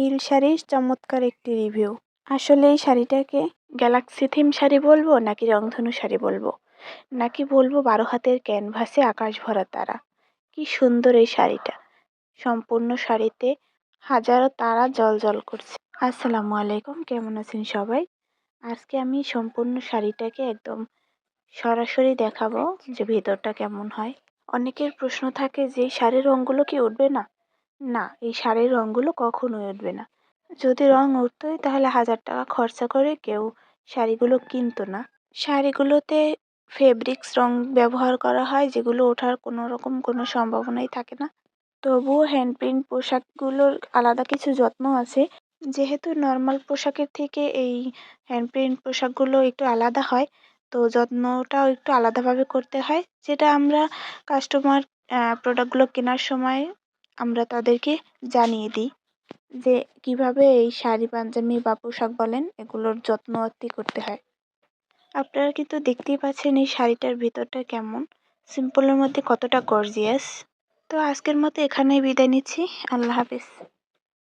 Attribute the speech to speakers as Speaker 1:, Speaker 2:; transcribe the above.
Speaker 1: নীল শাড়ির চমৎকার একটি রিভিউ আসলে এই শাড়িটাকে গ্যালাক্সি থিম শাড়ি বলব নাকি রংধনু শাড়ি বলব? নাকি বলব বারো হাতের ক্যানভাসে আকাশ ভরা তারা? কি সুন্দর এই শাড়িটা। সম্পূর্ণ শাড়িতে হাজারো তারা জল জল করছে। আসসালামু আলাইকুম, কেমন আছেন সবাই? আজকে আমি সম্পূর্ণ শাড়িটাকে একদম সরাসরি দেখাবো যে ভেতরটা কেমন হয়। অনেকের প্রশ্ন থাকে যে শাড়ির রঙগুলো কি উঠবে না? না, এই শাড়ির রঙগুলো কখনোই উঠবে না। যদি রং উঠতোই, তাহলে হাজার টাকা খরচা করে কেউ শাড়িগুলো কিনতো না। শাড়িগুলোতে ফেব্রিক্স রং ব্যবহার করা হয়, যেগুলো ওঠার কোনো রকম কোনো সম্ভাবনাই থাকে না। তবুও হ্যান্ড প্রিন্ট পোশাকগুলোর আলাদা কিছু যত্ন আছে। যেহেতু নর্মাল পোশাকের থেকে এই হ্যান্ড প্রিন্ট পোশাকগুলো একটু আলাদা হয়, তো যত্নটাও একটু আলাদাভাবে করতে হয়। যেটা আমরা কাস্টমার প্রোডাক্টগুলো কেনার সময় আমরা তাদেরকে জানিয়ে দিই যে কীভাবে এই শাড়ি পাঞ্জাবি বা পোশাক বলেন, এগুলোর যত্ন আত্তি করতে হয়। আপনারা কিন্তু দেখতেই পাচ্ছেন এই শাড়িটার ভিতরটা কেমন। সিম্পলের মধ্যে কতটা গর্জিয়াস তো আজকের মতো এখানেই বিদায় নিচ্ছি। আল্লাহ হাফিজ।